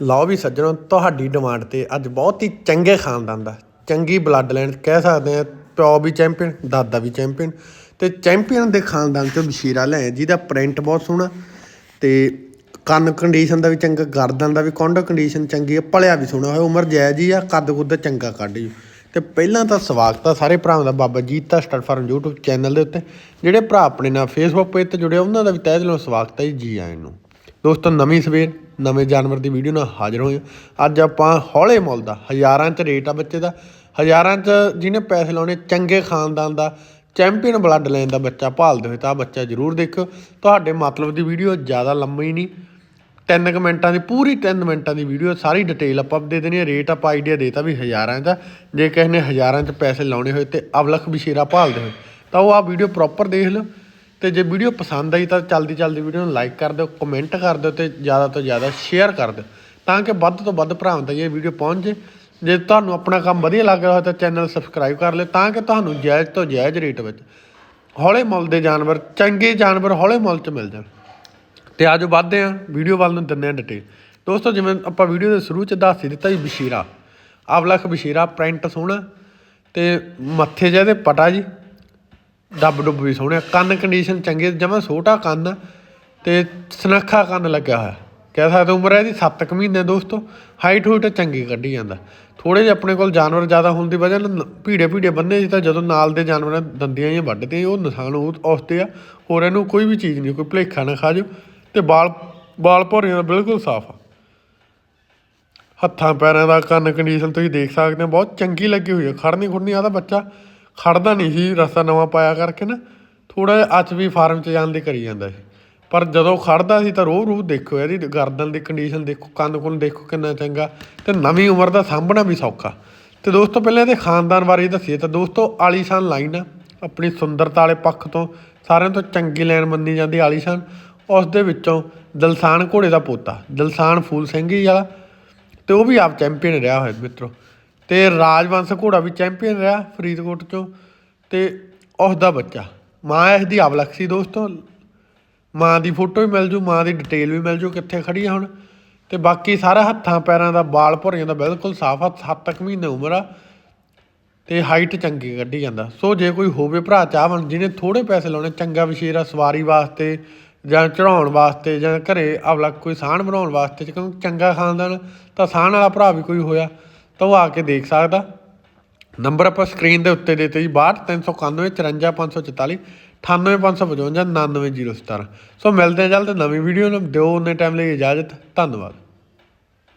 ਲਓ ਵੀ ਸੱਜਣੋ, ਤੁਹਾਡੀ ਡਿਮਾਂਡ ਤੇ ਅੱਜ ਬਹੁਤ ਹੀ ਚੰਗੇ ਖਾਨਦਾਨ ਦਾ, ਚੰਗੀ ਬਲੱਡ ਲਾਈਨ ਕਹਿ ਸਕਦੇ ਆ ਪਿਓ ਵੀ ਚੈਂਪੀਅਨ ਦਾਦਾ ਵੀ ਚੈਂਪੀਅਨ ਤੇ ਚੈਂਪੀਅਨ ਦੇ ਖਾਨਦਾਨ ਚੋਂ ਬਸ਼ੀਰਾ ਲੈ ਜਿਹਦਾ ਪ੍ਰਿੰਟ ਬਹੁਤ ਸੋਹਣਾ ਤੇ ਕੰਨ ਕੰਡੀਸ਼ਨ ਦਾ ਵੀ ਚੰਗਾ, ਗਰਦਨ ਦਾ ਵੀ ਕੌਂਡੋ ਕੰਡੀਸ਼ਨ ਚੰਗੀ ਆ ਪਲਿਆ ਵੀ ਸੋਹਣਾ ਹੋਇਆ, ਉਮਰ ਜਾਇਜ਼ ਹੀ ਆ, ਕੱਦ ਕੁੱਦ ਚੰਗਾ ਕੱਢ ਜੂ। ਤੇ ਪਹਿਲਾਂ ਤਾਂ ਸਵਾਗਤ ਆ ਸਾਰੇ ਭਰਾਵਾਂ ਦਾ ਬਾਬਾ ਜੀਤਾ ਦਾ ਸਟਾਰ ਫਾਰਮ YouTube ਚੈਨਲ ਦੇ ਉੱਤੇ, ਜਿਹੜੇ ਭਰਾ ਆਪਣੇ ਨਾਲ Facebook ਪੇਜ ਤੇ ਜੁੜੇ ਉਹਨਾਂ ਦਾ ਵੀ ਤਹਿ ਦਿਲੋਂ ਸਵਾਗਤ ਹੈ ਜੀ ਜੀ ਆਇਆਂ ਨੂੰ। ਦੋਸਤੋ, ਨਵੀਂ ਸਵੇਰ ਨਵੇਂ ਜਾਨਵਰ ਦੀ ਵੀਡੀਓ ਨਾਲ ਹਾਜ਼ਰ ਹੋਏ ਅੱਜ ਆਪਾਂ ਹੌਲੇ ਮੁੱਲ ਦਾ, ਹਜ਼ਾਰਾਂ ਚ ਰੇਟ ਆ ਬੱਚੇ ਦਾ। ਹਜ਼ਾਰਾਂ ਚ ਜਿਹਨੇ ਪੈਸੇ ਲਾਉਣੇ, ਚੰਗੇ ਖਾਨਦਾਨ ਦਾ ਚੈਂਪੀਅਨ ਬਲੱਡ ਲਾਈਨ ਦਾ ਬੱਚਾ ਭਾਲਦੇ ਹੋਏ ਤਾਂ ਆਹ ਬੱਚਾ ਜ਼ਰੂਰ ਦੇਖਿਓ। ਤੁਹਾਡੇ ਮਤਲਬ ਦੀ ਵੀਡੀਓ ਜ਼ਿਆਦਾ ਲੰਮੀ ਨਹੀਂ। ਤਿੰਨ ਕੁ ਮਿੰਟਾਂ ਦੀ, ਪੂਰੀ ਤਿੰਨ ਮਿੰਟਾਂ ਦੀ ਵੀਡੀਓ, ਸਾਰੀ ਡਿਟੇਲ ਆਪਾਂ ਦੇ ਦੇਣੀ ਹੈ। ਰੇਟ ਆਪਾਂ ਆਈਡੀਆ ਦੇਤਾ ਵੀ ਹਜ਼ਾਰਾਂ ਦਾ ਜੇ ਕਿਸੇ ਨੇ ਹਜ਼ਾਰਾਂ 'ਚ ਪੈਸੇ ਲਾਉਣੇ ਹੋਏ ਤੇ ਅਵਲਖ ਬਸ਼ੀਰਾ ਭਾਲਦੇ ਹੋਏ। ਤਾਂ ਉਹ ਆ ਵੀਡੀਓ ਪ੍ਰੋਪਰ ਦੇਖ ਲਓ। ਤੇ ਜੇ ਵੀਡੀਓ ਪਸੰਦ ਆਈ ਤਾਂ ਜਲਦੀ ਜਲਦੀ ਵੀਡੀਓ ਨੂੰ ਲਾਈਕ ਕਰ ਦਿਓ ਕਮੈਂਟ ਕਰ ਦਿਓ ਤੇ ਜ਼ਿਆਦਾ ਤੋਂ ਜ਼ਿਆਦਾ ਸ਼ੇਅਰ ਕਰ ਦਿਓ, ਤਾਂ ਕਿ ਵੱਧ ਤੋਂ ਵੱਧ ਭਰਾਵਾਂ ਤੱਕ ਇਹ ਵੀਡੀਓ ਪਹੁੰਚ। ਜੇ ਜੇ ਤੁਹਾਨੂੰ ਆਪਣਾ ਕੰਮ ਵਧੀਆ ਲੱਗ ਰਿਹਾ ਹੋਵੇ ਤਾਂ ਚੈਨਲ ਸਬਸਕ੍ਰਾਈਬ ਕਰ ਲਿਓ, ਤਾਂ ਕਿ ਤੁਹਾਨੂੰ ਜਾਇਜ਼ ਤੋਂ ਜਾਇਜ਼ ਰੇਟ ਵਿੱਚ ਹੌਲੇ ਮੁੱਲ ਦੇ ਜਾਨਵਰ, ਚੰਗੇ ਜਾਨਵਰ ਹੌਲੇ ਮੁੱਲ 'ਚ ਮਿਲ ਜਾਣ। ਤੇ ਆਜੋ ਵੱਧਦੇ ਆ ਵੀਡੀਓ ਵੱਲ ਨੂੰ ਦਿੰਦੇ ਆ ਡਿਟੇਲ ਦੋਸਤੋ, ਜਿਵੇਂ ਆਪਾਂ ਵੀਡੀਓ ਦੇ ਸ਼ੁਰੂ ਚ ਦੱਸ ਹੀ ਦਿੱਤਾ ਜੀ, ਬਸ਼ੀਰਾ। ਅਵਲਖ ਬਸ਼ੀਰਾ ਪ੍ਰਿੰਟ ਸੋਹਣਾ ਤੇ ਮੱਥੇ ਜਿਹਦੇ ਪਟਾ ਜੀ। ਡੱਬ ਡੁੱਬ ਵੀ ਸੋਹਣੇ ਕੰਨ ਕੰਡੀਸ਼ਨ ਚੰਗੇ ਜਮਾ ਛੋਟਾ ਕੰਨ ਆ ਤੇ ਸਨੱਖਾ ਕੰਨ ਲੱਗਿਆ ਹੋਇਆ। ਕਹਿ ਸਕਦੇ ਉਮਰ ਹੈ ਇਹਦੀ 7 ਕੁ ਮਹੀਨੇ ਦੋਸਤੋ ਹਾਈਟ ਹੂਟ ਚੰਗੀ ਕੱਢੀ ਜਾਂਦਾ। ਥੋੜੇ ਜਿਹਾ ਆਪਣੇ ਕੋਲ ਜਾਨਵਰ ਜ਼ਿਆਦਾ ਹੋਣ ਦੀ ਵਜ੍ਹਾ ਨਾਲ ਭੀੜੇ ਭੀੜੇ ਬੰਨੇ ਸੀ ਤਾਂ ਜਦੋਂ ਨਾਲ ਦੇ ਜਾਨਵਰਾਂ ਦੰਦੀਆਂ ਹੀ ਵੱਢਦੇ ਉਹ ਨਿਸ਼ਾਨ ਉਹ ਉਸ ਤੇ ਆ। ਹੋਰ ਇਹਨੂੰ ਕੋਈ ਵੀ ਚੀਜ਼ ਨਹੀਂ, ਕੋਈ ਭਲੇਖਾ ਨਾ ਖਾ ਜਾਓ ਤੇ ਬਾਲ ਬਾਲ ਭੋਰੀਆਂ ਦਾ ਬਿਲਕੁਲ ਸਾਫ਼ ਆ। ਹੱਥਾਂ, ਪੈਰਾਂ ਦਾ ਕੰਨ ਕੰਡੀਸ਼ਨ ਤੁਸੀਂ ਦੇਖ ਸਕਦੇ ਹੋ, ਬਹੁਤ ਚੰਗੀ ਲੱਗੀ ਹੋਈ ਹੈ ਖੜਨੀ ਖੁੜਨੀ ਆਦਾ ਬੱਚਾ। ਖੜਦਾ ਨਹੀਂ ਸੀ, ਰਸਤਾ ਨਵਾਂ ਪਾਇਆ ਕਰਕੇ ਨਾ ਥੋੜਾ ਜਿਹਾ ਅੱਜ ਵੀ ਫਾਰਮ 'ਚ ਜਾਣ ਦੀ ਕਰੀ ਜਾਂਦਾ ਸੀ ਪਰ ਜਦੋਂ ਖੜਦਾ ਸੀ ਤਾਂ ਰੋਹ ਰੂਹ ਦੇਖੋ, ਇਹਦੀ ਗਰਦਨ ਦੀ ਕੰਡੀਸ਼ਨ ਦੇਖੋ, ਕੰਨ ਕੁੰਨ ਦੇਖੋ ਕਿੰਨਾ ਚੰਗਾ, ਤੇ ਨਵੀਂ ਉਮਰ ਦਾ ਸਾਂਭਣਾ ਵੀ ਸੌਖਾ। ਤੇ ਦੋਸਤੋ, ਪਹਿਲਾਂ ਇਹਦੇ ਖਾਨਦਾਨ ਬਾਰੇ ਦੱਸੀਏ ਤਾਂ ਦੋਸਤੋ, ਆਲੀਸ਼ਾਨ ਲਾਈਨ ਆ, ਆਪਣੀ ਸੁੰਦਰਤਾ ਵਾਲੇ ਪੱਖ ਤੋਂ, ਸਾਰਿਆਂ ਤੋਂ ਚੰਗੀ ਲਾਈਨ ਮੰਨੀ ਜਾਂਦੀ ਆਲੀਸ਼ਾਨ। ਉਸ ਦੇ ਵਿੱਚੋਂ ਦਲਸਾਨ ਘੋੜੇ ਦਾ ਪੋਤਾ, ਦਲਸਾਨ ਫੂਲ ਸਿੰਘ ਹੀ ਵਾਲਾ, ਤੇ ਉਹ ਵੀ ਆਪ ਚੈਂਪੀਅਨ ਰਿਹਾ ਹੋਇਆ ਮਿੱਤਰੋ। ਤੇ ਰਾਜਵੰਸ਼ ਘੋੜਾ ਵੀ ਚੈਂਪੀਅਨ ਰਿਹਾ ਫਰੀਦਕੋਟ ਚੋਂ ਤੇ ਉਸ ਦਾ ਬੱਚਾ। ਮਾਂ ਇਸ ਦੀ ਅਵਲਖ ਸੀ ਦੋਸਤੋ। ਮਾਂ ਦੀ ਫੋਟੋ ਵੀ ਮਿਲ ਜੂ, ਮਾਂ ਦੀ ਡਿਟੇਲ ਵੀ ਮਿਲ ਜੂ ਕਿੱਥੇ ਖੜੀ ਆ ਹੁਣ। ਤੇ ਬਾਕੀ ਸਾਰਾ ਹੱਥਾਂ ਪੈਰਾਂ ਦਾ ਬਾਲ ਭੁਰੀਆਂ ਦਾ ਬਿਲਕੁਲ ਸਾਫ਼ ਹੱਥ 7 ਤੱਕ ਮਹੀਨੇ ਉਮਰ ਆ। ਤੇ ਹਾਈਟ ਚੰਗੀ ਕੱਢੀ ਜਾਂਦਾ। ਸੋ ਜੇ ਕੋਈ ਹੋਵੇ ਭਰਾ ਚਾਹਵਣ ਜਿਹਨੇ ਥੋੜੇ ਪੈਸੇ ਲਾਉਣੇ, ਚੰਗਾ ਵਿਸ਼ੇਰਾ ਸਵਾਰੀ ਵਾਸਤੇ ਜਾਂ ਚੜਾਉਣ ਵਾਸਤੇ ਜਾਂ ਘਰੇ ਅਵਲਾ ਕੋਈ ਸਾਹਣ ਬਣਾਉਣ ਵਾਸਤੇ ਕਿਉਂਕਿ ਚੰਗਾ ਖਾਨਦਾਨ, ਤਾਂ ਸਾਹਣ ਵਾਲਾ ਭਰਾ ਵੀ ਕੋਈ ਹੋਇਆ। ਤਾਂ ਉਹ ਆ ਕੇ ਦੇਖ ਸਕਦਾ। ਨੰਬਰ ਆਪਾਂ ਸਕਰੀਨ ਦੇ ਉੱਤੇ ਦੇਤੇ ਜੀ 62391 54544 98555 99017 ਸੋ ਮਿਲਦੇ ਹਾਂ ਜਲਦ ਨਵੀਂ ਵੀਡੀਓ ਨੂੰ। ਦਿਓ ਉਹਨੇ ਟਾਈਮ ਲਈ ਇਜਾਜ਼ਤ। ਧੰਨਵਾਦ।